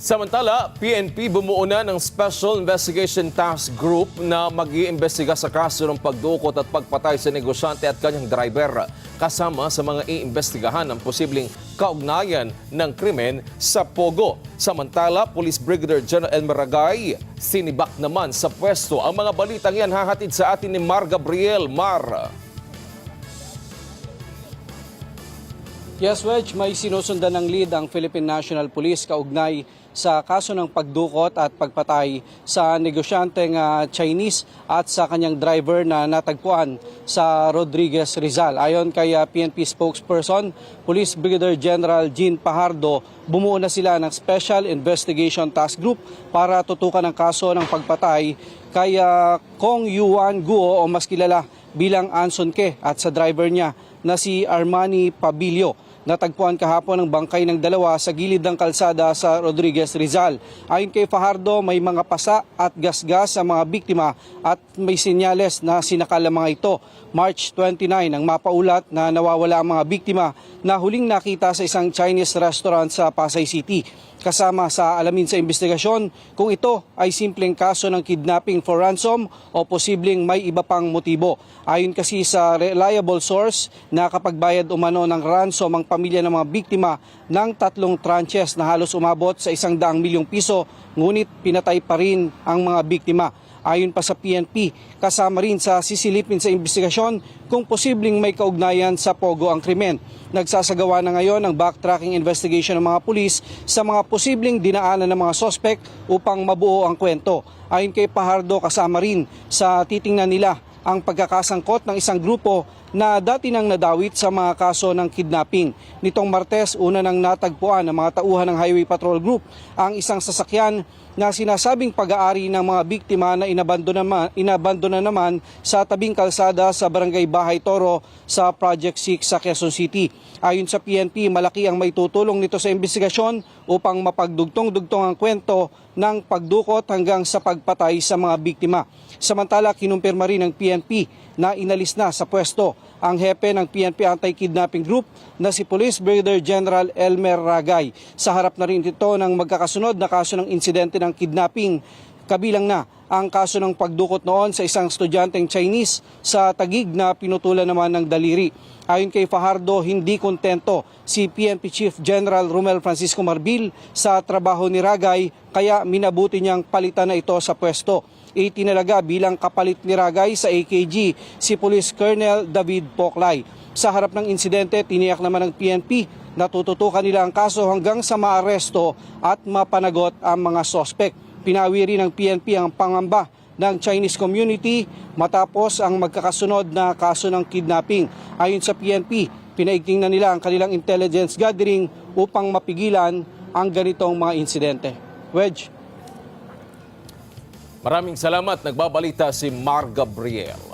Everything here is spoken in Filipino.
Samantala, PNP bumuo na ng Special Investigation Task Group na mag-iimbestiga sa kaso ng pagdukot at pagpatay sa negosyante at kanyang driver kasama sa mga iimbestigahan ng posibleng kaugnayan ng krimen sa Pogo. Samantala, Police Brigadier General Elmer Ragay sinibak naman sa pwesto. Ang mga balitang yan hahatid sa atin ni Mar Gabriel. Mar. Yes, Wedge, may sinusundan ng lead ang Philippine National Police kaugnay sa kaso ng pagdukot at pagpatay sa negosyanteng ah, Chinese at sa kanyang driver na natagpuan sa Rodriguez Rizal. Ayon kay ah, PNP spokesperson, Police Brigadier General Jean Pajardo, bumuo na sila ng Special Investigation Task Group para tutukan ang kaso ng pagpatay kay ah, Kong Yuan Guo o mas kilala bilang Anson Ke at sa driver niya na si Armani Pabilio. Natagpuan kahapon ang bangkay ng dalawa sa gilid ng kalsada sa Rodriguez Rizal. Ayon kay Fajardo, may mga pasa at gasgas sa mga biktima at may sinyales na sinakal ang mga ito. March 29 ang mapaulat na nawawala ang mga biktima na huling nakita sa isang Chinese restaurant sa Pasay City. Kasama sa alamin sa investigasyon kung ito ay simpleng kaso ng kidnapping for ransom o posibleng may iba pang motibo. Ayon kasi sa reliable source, nakapagbayad umano ng ransom ang pamilya ng mga biktima ng tatlong tranches na halos umabot sa isang daang milyong piso ngunit pinatay pa rin ang mga biktima. Ayon pa sa PNP, kasama rin sa sisilipin sa investigasyon kung posibleng may kaugnayan sa Pogo ang krimen. Nagsasagawa na ngayon ang backtracking investigation ng mga pulis sa mga posibleng dinaanan ng mga sospek upang mabuo ang kwento. Ayon kay Pahardo, kasama rin sa titingnan nila ang pagkakasangkot ng isang grupo na dati nang nadawit sa mga kaso ng kidnapping. Nitong Martes, una nang natagpuan ng mga tauhan ng Highway Patrol Group ang isang sasakyan na sinasabing pag-aari ng mga biktima na inabando naman, inabando na naman sa tabing kalsada sa Barangay Bahay Toro sa Project 6 sa Quezon City. Ayon sa PNP, malaki ang may tutulong nito sa investigasyon upang mapagdugtong-dugtong ang kwento ng pagdukot hanggang sa pagpatay sa mga biktima. Samantala, kinumpirma rin ng PNP na inalis na sa pwesto ang hepe ng PNP Anti-Kidnapping Group na si Police Brigadier General Elmer Ragay. Sa harap na rin ito ng magkakasunod na kaso ng insidente ng kidnapping kabilang na ang kaso ng pagdukot noon sa isang estudyanteng Chinese sa Tagig na pinutulan naman ng daliri. Ayon kay Fajardo, hindi kontento si PNP Chief General Romel Francisco Marbil sa trabaho ni Ragay kaya minabuti niyang palitan na ito sa pwesto. Itinalaga bilang kapalit ni Ragay sa AKG si Police Colonel David Poklay. Sa harap ng insidente, tiniyak naman ng PNP na tututukan nila ang kaso hanggang sa maaresto at mapanagot ang mga sospek. Pinawi rin ng PNP ang pangamba ng Chinese community matapos ang magkakasunod na kaso ng kidnapping. Ayon sa PNP, pinaigting na nila ang kanilang intelligence gathering upang mapigilan ang ganitong mga insidente. Wedge. Maraming salamat. Nagbabalita si Mar Gabriel.